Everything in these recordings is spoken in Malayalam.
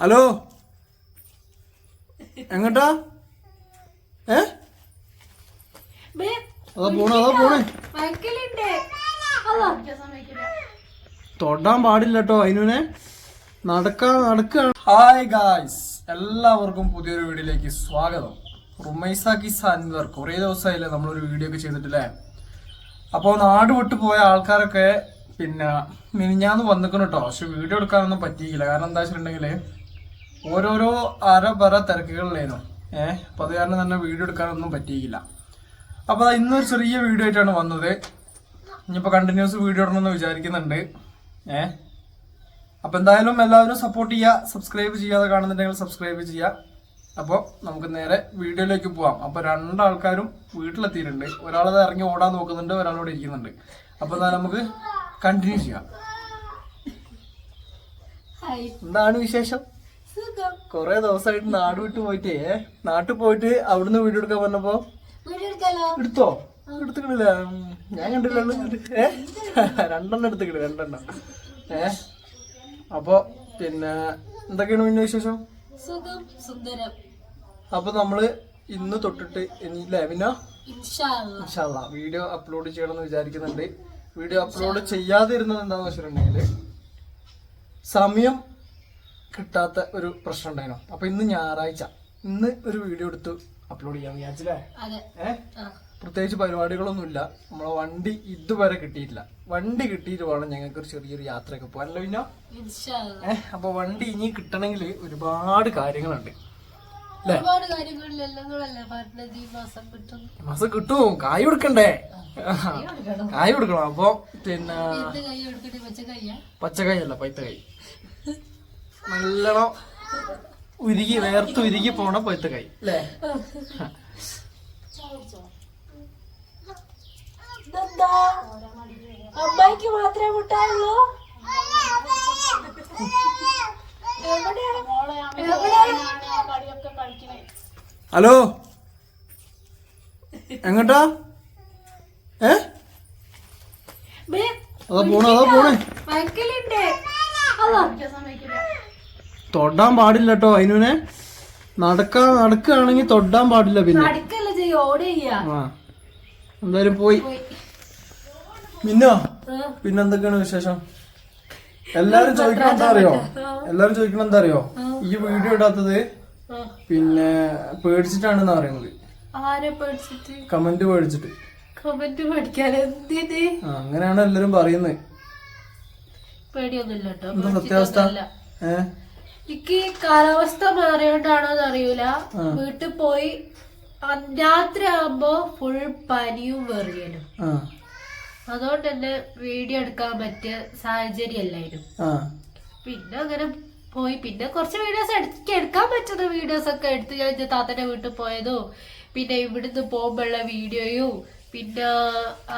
ഹലോ? എങ്ങട്ടാ? ഏ? അതാ പോണ അതാ പോണേ. തൊടാൻ പാടില്ല കേട്ടോ അതിനെ നടക്കാൻ നടക്കാണ്. ഹായ് ഗായ്സ് എല്ലാവർക്കും പുതിയൊരു വീഡിയോയിലേക്ക് സ്വാഗതം. റുമൈസ കിസ് അൻവർ. കുറേ ദിവസമായില്ലേ നമ്മളൊരു വീഡിയോ ഒക്കെ ചെയ്തിട്ടില്ലേ? അപ്പോൾ നാട് വിട്ടു പോയ ആൾക്കാരൊക്കെ പിന്നെ മിനിഞ്ഞാന്ന് വന്നിക്കണം കേട്ടോ പക്ഷെ വീഡിയോ എടുക്കാനൊന്നും പറ്റിയില്ല. കാരണം എന്താ വെച്ചിട്ടുണ്ടെങ്കിൽ ഓരോരോ അര പറ തിരക്കുകളിലായിരുന്നു ഏഹ് അപ്പോൾ അത് കാരണം തന്നെ വീഡിയോ എടുക്കാനൊന്നും പറ്റിയില്ല. അപ്പോൾ ഇന്നൊരു ചെറിയ വീഡിയോ ആയിട്ടാണ് വന്നത്. ഇനിയിപ്പോൾ കണ്ടിന്യൂസ് വീഡിയോ ഇടണമെന്ന് വിചാരിക്കുന്നുണ്ട്. ഏ അപ്പോൾ എന്തായാലും എല്ലാവരും സപ്പോർട്ട് ചെയ്യുക സബ്സ്ക്രൈബ് ചെയ്യാതെ കാണുന്നുണ്ടെങ്കിൽ സബ്സ്ക്രൈബ് ചെയ്യുക. അപ്പോൾ നമുക്ക് നേരെ വീഡിയോയിലേക്ക് പോവാം. അപ്പോൾ രണ്ടാൾക്കാരും വീട്ടിലെത്തിയിട്ടുണ്ട്. ഒരാളത് ഇറങ്ങി ഓടാൻ നോക്കുന്നുണ്ട് ഒരാളോട് ഇരിക്കുന്നുണ്ട്. അപ്പോൾ എന്താ നമുക്ക് കണ്ടിന്യൂ ചെയ്യാം. എന്താണ് വിശേഷം? കൊറേ ദിവസമായിട്ട് നാട് വിട്ടു പോയിട്ടേ? നാട്ടിൽ പോയിട്ട് അവിടുന്ന് വീഡിയോ എടുക്കാൻ പറഞ്ഞപ്പോ എടുത്തോ? എടുത്തിട്ടില്ല ഞാൻ കണ്ടില്ലല്ലോ ഏ? രണ്ടെണ്ണം എടുത്തിട്ടില്ല രണ്ടെണ്ണം. ഏ? അപ്പൊ പിന്നെ എന്തൊക്കെയാണ് പിന്നെ വിശേഷം? അപ്പൊ നമ്മൾ ഇന്ന് തൊട്ടിട്ട് ഇനി പിന്നെ? അല്ലാ. ഇൻഷാല്ല വീഡിയോ അപ്ലോഡ് ചെയ്യണമെന്ന് വിചാരിക്കുന്നുണ്ട്. വീഡിയോ അപ്ലോഡ് ചെയ്യാതിരുന്നത് എന്താന്ന് വെച്ചിട്ടുണ്ടെങ്കിൽ സമയം കിട്ടാത്ത ഒരു പ്രശ്നം ഉണ്ടായിരുന്നു അപ്പൊ ഇന്ന് ഞായറാഴ്ച. ഇന്ന് ഒരു വീഡിയോ എടുത്ത് അപ്ലോഡ് ചെയ്യാൻ വിചാരിച്ചില്ലേ? ഏഹ്. പ്രത്യേകിച്ച് പരിപാടികളൊന്നുമില്ല. നമ്മളെ വണ്ടി ഇതുവരെ കിട്ടിയിട്ടില്ല. വണ്ടി കിട്ടിയിട്ട് വേണം ഞങ്ങൾക്ക് ഒരു ചെറിയൊരു യാത്രയൊക്കെ പോകാൻ. അല്ല പിന്നെ. ഏഹ് അപ്പൊ വണ്ടി ഇനി കിട്ടണമെങ്കിൽ ഒരുപാട് കാര്യങ്ങളുണ്ട്. മാസം കിട്ടും. കായ് കൊടുക്കണ്ടേ? കായ് കൊടുക്കണം. അപ്പൊ പിന്നെ പച്ചക്കായല്ല പൈത്ത കൈ. നല്ലോണം ഉരുകി വേർത്ത് ഉരുകി പോണ പൈത്ത കൈ. അല്ലേ അമ്മായിക്ക് മാത്രമേ മുട്ടായുള്ളൂ? ഹലോ? എങ്ങട്ടാ? ഏ? അതാ പോണേ അതാ പോണേ. വയക്കലുണ്ട് തൊടാൻ പാടില്ല കേട്ടോ അതിനെ നടക്കാൻ നടക്കുകയാണെങ്കിൽ തൊടാൻ പാടില്ല പിന്നെ. എന്തായാലും പോയി. മിന്നോ? പിന്നെ എന്തൊക്കെയാണ് വിശേഷം? എല്ലാരും ചോദിക്കണം എന്താ അറിയോ? എല്ലാരും ചോദിക്കണം എന്താ അറിയോ? ഈ വീഡിയോ ഇടാത്തത് പിന്നെ പേടിച്ചിട്ടാണെന്ന് അറിയുന്നത് കമന്റ് പേടിച്ചിട്ട്. കമന്റ് പഠിക്കാൻ അങ്ങനെയാണ് എല്ലാരും പറയുന്നത്. പേടിയൊന്നുമില്ല കേട്ടോ എന്താ സത്യാവസ്ഥ? പേടിച്ചിട്ടൊന്നുമല്ല. എനിക്ക് കാലാവസ്ഥ മാറിയോണ്ടാണോന്ന് അറിയൂല വീട്ടിൽ പോയി രാത്രി ആകുമ്പോ ഫുൾ പനിയും വെറിയനും അതുകൊണ്ട് തന്നെ വീഡിയോ എടുക്കാൻ പറ്റിയ സാഹചര്യമല്ലായിരുന്നു പിന്നെ അങ്ങനെ പോയി. പിന്നെ കുറച്ച് വീഡിയോസ് എടുക്കാൻ പറ്റുന്ന വീഡിയോസ് ഒക്കെ എടുത്ത് ഞാൻ എന്റെ താത്തന്റെ വീട്ടിൽ പോയതോ പിന്നെ ഇവിടുന്ന് പോകുമ്പോഴുള്ള വീഡിയോയും പിന്നെ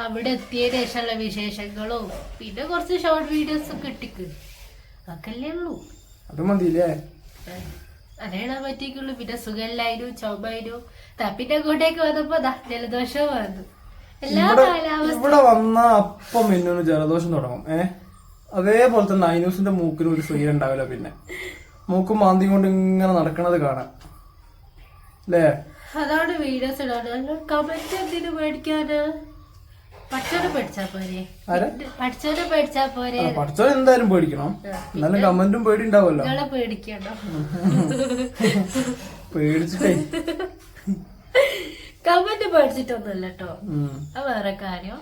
അവിടെ എത്തിയതിനു ശേഷമുള്ള വിശേഷങ്ങളും പിന്നെ കുറച്ച് ഷോർട്ട് വീഡിയോസ് ഒക്കെ ഇട്ടിക്ക്. അതൊക്കെയല്ലേ ഉള്ളൂ. അത് മതിയില്ലേ? അതേടാൻ പറ്റിക്കുള്ളൂ. പിന്നെ സുഖമില്ലായിരുന്നു ചുമയിരുന്നു തപ്പിന്റെ കൂട്ടേക്ക് വന്നപ്പോ ജലദോഷവും വന്നു. എല്ലാ ഇവിടെ വന്ന അപ്പം മിന്നൊന്ന് ജലദോഷം തുടങ്ങും. ഏ? അതേപോലെ തന്നെ ഐനൂസിന്റെ മൂക്കിന് ഒരു സ്വീരം ഉണ്ടാവില്ല പിന്നെ. മൂക്കും മാന്തി കൊണ്ട് ഇങ്ങനെ നടക്കണത് കാണാം അല്ലേ അതാണ് വീഡിയോസ് ഇടാണ് കമന്റ് എന്തിനു പേടിക്കാന് പഠിച്ചവൻ എന്തായാലും പേടിക്കണം. എന്നാലും കമന്റും പേടി പേടിക്കണ്ടോ. പേടിച്ചിട്ടേ. കമന്റ് പേടിച്ചിട്ടൊന്നുമല്ല കേട്ടോ. അത് വേറെ കാര്യം.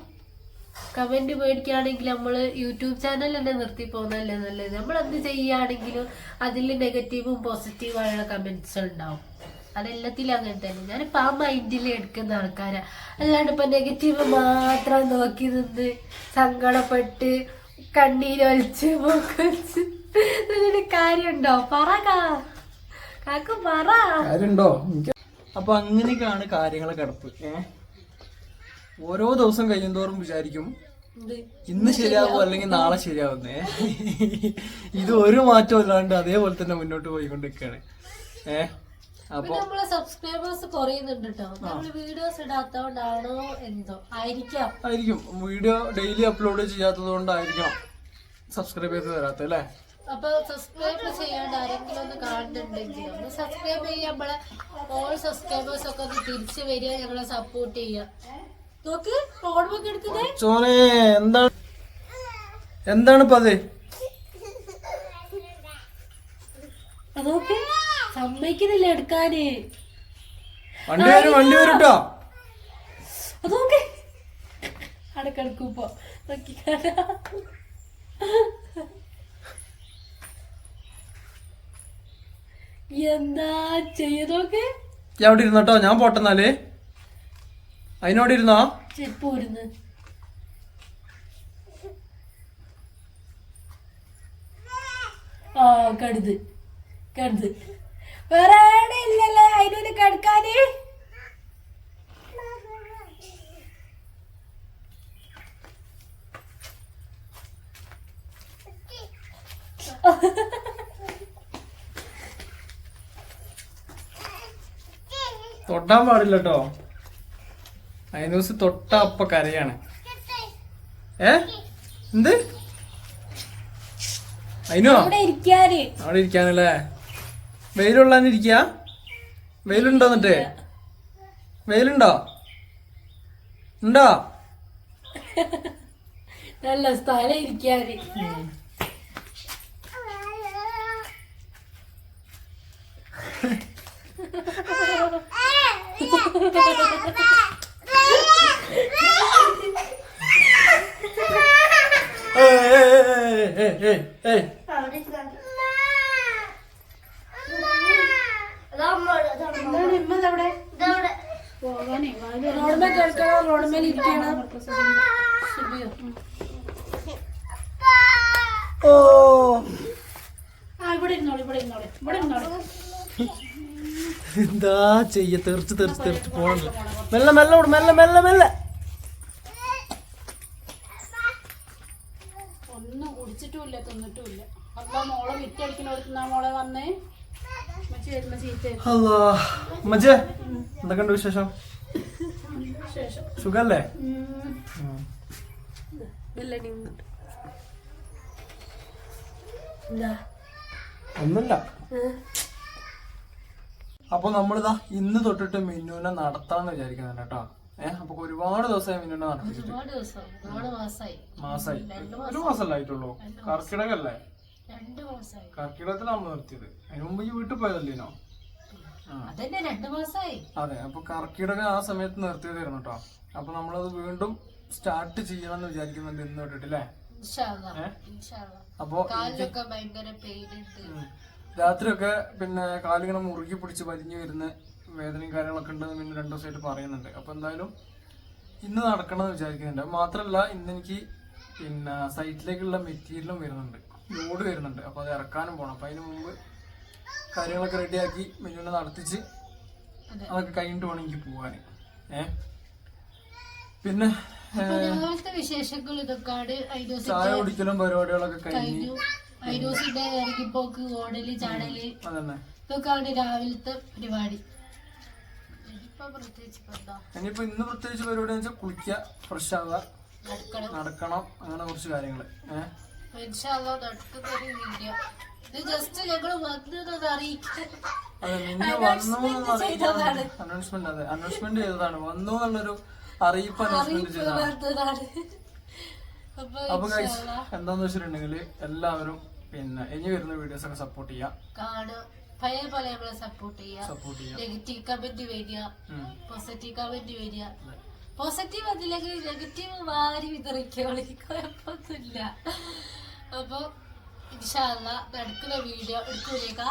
കമന്റ് പേടിക്കുകയാണെങ്കിൽ നമ്മൾ യൂട്യൂബ് ചാനൽ തന്നെ നിർത്തി പോകുന്നതല്ലേ നല്ലത്. നമ്മൾ എന്ത് ചെയ്യുകയാണെങ്കിലും അതിൽ നെഗറ്റീവും പോസിറ്റീവുമായുള്ള കമന്റ്സ് ഉണ്ടാവും അതെല്ലാത്തിലും അങ്ങനെ തന്നെ. ഞാനിപ്പോ ആ മൈൻഡിൽ എടുക്കുന്ന ആൾക്കാരാ. അല്ലാണ്ട് ഇപ്പൊ നെഗറ്റീവ് മാത്രം നോക്കി നിന്ന് സങ്കടപ്പെട്ട് കണ്ണീരൊലിച്ച് മൂക്കൊലിച്ച് ഇതിന്റെ കാര്യമുണ്ടോ? പറ കാക്ക പറ. അപ്പൊ അങ്ങനെയൊക്കെയാണ് കാര്യങ്ങളെ കിടപ്പ്. ഓരോ ദിവസം കഴിയുന്തോറും വിചാരിക്കും ഇന്ന് ശരിയാവും അല്ലെങ്കിൽ നാളെ ശരിയാവുന്നേ. ഇത് ഒരു മാറ്റം അല്ലാണ്ട് അതേപോലെ തന്നെ മുന്നോട്ട് പോയിക്കൊണ്ടിരിക്കുകയാണ്. ഏ? അപ്പൊ പിന്നെ നമ്മളെ സബ്സ്ക്രൈബേഴ്സ് കുറയുന്നുണ്ട് കേട്ടോ നമ്മൾ വീഡിയോസ് ഇടാത്തോണ്ടാണോ എന്തോ? ആയിരിക്കാം. ആയിരിക്കും. വീഡിയോ ഡെയിലി അപ്ലോഡ് ചെയ്യാത്തത് കൊണ്ടായിരിക്കണം സബ്സ്ക്രൈബ് ചെയ്ത് തരാത്തത് അല്ലേ? അപ്പൊ സബ്സ്ക്രൈബ് ചെയ്യാണ്ട് ആരെങ്കിലും ഒന്ന് കാണുന്നുണ്ടെങ്കിൽ ഒന്ന് സബ്സ്ക്രൈബ് ചെയ്യുക നമ്മളെ ഓൾ സബ്സ്ക്രൈബേഴ്സ് ഒക്കെ ഒന്ന് തിരിച്ചു വരിക ഞങ്ങളെ സപ്പോർട്ട് ചെയ്യുക നോക്ക് ഫോൺ എടുക്കുന്നത് ചോനെ എന്താണ് എന്താണ്? ഇപ്പൊ അത് നോക്ക്. സമ്മതിക്കുന്നില്ല എടുക്കാന്. വണ്ടി വരും വണ്ടി വരും കേട്ടോ അതൊക്കെ അടക്കെടുക്കൂപ്പോ നോക്കിക്കാരാ എന്താ ചെയ്യതൊക്കെ അവിടെ ഇരുന്നോട്ടോ ഞാൻ പോട്ടെന്നാൽ അതിനോട് ഇരുന്നോ? പോരുന്ന് ആ കടുത് കടുത് വേറെ ഇല്ലല്ലേ? അതിനൊരു കടുക്കാന്? തൊട്ടാൻ പാടില്ല കേട്ടോ അതിനൂസ് തൊട്ട അപ്പ കരയാണ്. ഏ? എന്ത്? അതിനോ അവിടെ ഇരിക്കാനല്ലേ? വെയിലുള്ളാൻ ഇരിക്ക വെയിലുണ്ടോ എന്നിട്ട്? വെയിലുണ്ടോ? ഉണ്ടോ? നല്ല സ്ഥലം ഇരിക്കാറ് ഏയ്, ഏയ്, ഏയ്, ഏയ്, ഏയ്, ഏയ്. എന്താണ് ഇമ്മ അവിടെ റോഡ്മേ കിടക്കണം റോഡ്മേൽ ഇരിക്കണം ശരിയോ ഓ. ഇവിടെ ഇരുന്നോളൂ ഇവിടെ ഇരുന്നോളൂ ഇവിടെ ഇരുന്നോളൂ. എന്താ ചെയ്യ? തെറിച്ച് തെറിച്ച് തെറിച്ച് പോണല്ലോ മെല്ലെ മെല്ലെ വിടും മെല്ലെ മെല്ലെ മെല്ലെ. ഒന്നും കുടിച്ചിട്ടുമില്ല തിന്നിട്ടുമില്ല. അപ്പൊ മോളെ മോളെ വന്നേ? മച്ചി എന്തൊക്കെയുണ്ട് വിശേഷം? സുഖല്ലേ? ഒന്നുമില്ല. അപ്പൊ നമ്മളിതാ ഇന്ന് തൊട്ടിട്ട് മിന്നുവിനെ നടത്താന്ന് വിചാരിക്കുന്നുണ്ട് കേട്ടോ. ഏഹ് അപ്പൊ ഒരുപാട് ദിവസമായി മിന്നുവിനെ നടത്തിച്ചിട്ട് മാസായി. ഒരു മാസമല്ല ആയിട്ടുള്ളൂ കർക്കിടകല്ലേ? കർക്കിടകത്തിലാണ് നമ്മൾ നിർത്തിയത്. അതിനു മുമ്പ് ഈ വീട്ടിൽ പോയതല്ലേനോ? അതന്നെ രണ്ട് മാസായി. അതെ അപ്പൊ കർക്കിടക ആ സമയത്ത് നിർത്തിയതായിരുന്നു കേട്ടോ അപ്പൊ നമ്മളത് വീണ്ടും സ്റ്റാർട്ട് ചെയ്യണം എന്ന് വിചാരിക്കുന്നുണ്ട് ഇന്ന് തൊട്ടിട്ടില്ലേ? അപ്പൊ. രാത്രിയൊക്കെ പിന്നെ കാലിങ്ങനെ മുറുകി പിടിച്ച് വലിഞ്ഞു വരുന്ന വേദനയും കാര്യങ്ങളൊക്കെ ഉണ്ടെന്ന് പിന്നെ രണ്ടു ദിവസമായിട്ട് പറയുന്നുണ്ട്. അപ്പൊ എന്തായാലും ഇന്ന് നടക്കണം എന്ന് വിചാരിക്കുന്നുണ്ട്. മാത്രല്ല ഇന്ന് എനിക്ക് പിന്നെ സൈറ്റിലേക്കുള്ള മെറ്റീരിയലും വരുന്നുണ്ട്. ലോഡ് വരുന്നുണ്ട്. അപ്പൊ അത് ഇറക്കാനും പോകണം അപ്പൊ അതിന് മുമ്പ് കാര്യങ്ങളൊക്കെ റെഡിയാക്കി മെനുവിനെ നടത്തിച്ച് അതൊക്കെ കഴിഞ്ഞിട്ട് വേണം എനിക്ക് പോവാൻ ഏ? പിന്നെ വിശേഷങ്ങൾ ചായ കുടിക്കലും പരിപാടികളൊക്കെ കഴിഞ്ഞ്. കഴിഞ്ഞു. ഐഡോസിന്റെ ഇറങ്ങിപ്പോക്ക് ഓടൽ ചാടൽ. അതന്നെ. ഇതൊക്കെയാണ് രാവിലത്തെ പരിപാടി. ഇനിയിപ്പോ ഇന്ന് പ്രത്യേകിച്ച് പരിപാടി വെച്ചാൽ കുളിക്കുക ഫ്രഷ് ആവുക നടക്കണം. അങ്ങനെ കുറച്ച് കാര്യങ്ങൾ. ഏഹ് വീഡിയോ. ഇത് ജസ്റ്റ് വന്നത് അറിയിക്കാൻ. അനൗൺസ്മെന്റ് അതെ അനൗൺസ്മെന്റ് ചെയ്തതാണ്. വന്നു എന്നുള്ളൊരു അറിയിപ്പ് അനൗൺസ്മെന്റ് ചെയ്തതാണ്. അപ്പൊ ഗൈസ് എന്താന്ന് വെച്ചിട്ടുണ്ടെങ്കിൽ എല്ലാവരും പിന്നെ ഇനി വരുന്ന വീഡിയോസ് ഒക്കെ സപ്പോർട്ട് ചെയ്യാം. കാണുക. പഴയ പോലെ നമ്മളെ സപ്പോർട്ട് ചെയ്യാം. നെഗറ്റീവ് കമന്റ് വരിക. പോസിറ്റീവ് കമന്റ് വരിക പോസിറ്റീവ് അതില്ലെങ്കിൽ നെഗറ്റീവ് വാരി വിതറിക്കോളി കുഴപ്പമൊന്നുമില്ല. അപ്പൊ ഇൻഷാല്ല വീഡിയോ എടുക്കൂലേക്കാ.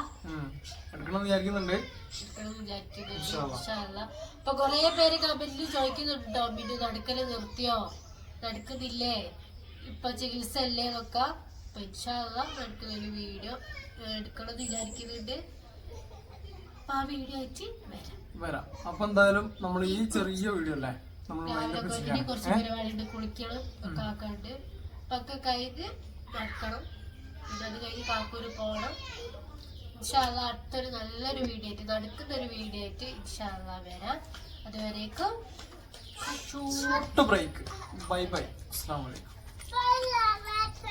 എടുക്കണം വിചാരിക്കുന്നുണ്ട് കൊറേ പേര് കമന്റിൽ ചോദിക്കുന്നുണ്ടോ പിന്നെ നടക്കൽ നിർത്തിയോ? നടക്കുന്നില്ലേ? ഇപ്പൊ ചികിത്സ അല്ലേ എന്നൊക്കെ. അപ്പൊ ഇൻഷാല്ല നടക്കുന്ന വീഡിയോ എടുക്കണം എന്ന് വിചാരിക്കുന്നുണ്ട്. അപ്പൊ ആ വീഡിയോ ആയിട്ട് വരാം. വരാം. അപ്പൊ എന്തായാലും നമ്മൾ ഈ ചെറിയ വീഡിയോ അല്ലേ? നമ്മൾ കുറച്ച് പരിപാടി ഉണ്ട് കുളിക്കണം ഒക്കെ ആക്കാണ്ട്. അപ്പൊ ഒക്കെ കഴിഞ്ഞ് നടക്കണം പിന്നെ അത് കഴിഞ്ഞ് കാക്കൂര് പോകണം ഇൻഷാല്ല അടുത്തൊരു നല്ലൊരു വീഡിയോ ആയിട്ട് നടക്കുന്ന ഒരു വീഡിയോ ആയിട്ട് ഇൻഷാല്ല വരാം. അതുവരേക്കും ബ്രേക്ക് ബൈ ബൈ അസ്സാം വലൈക്കും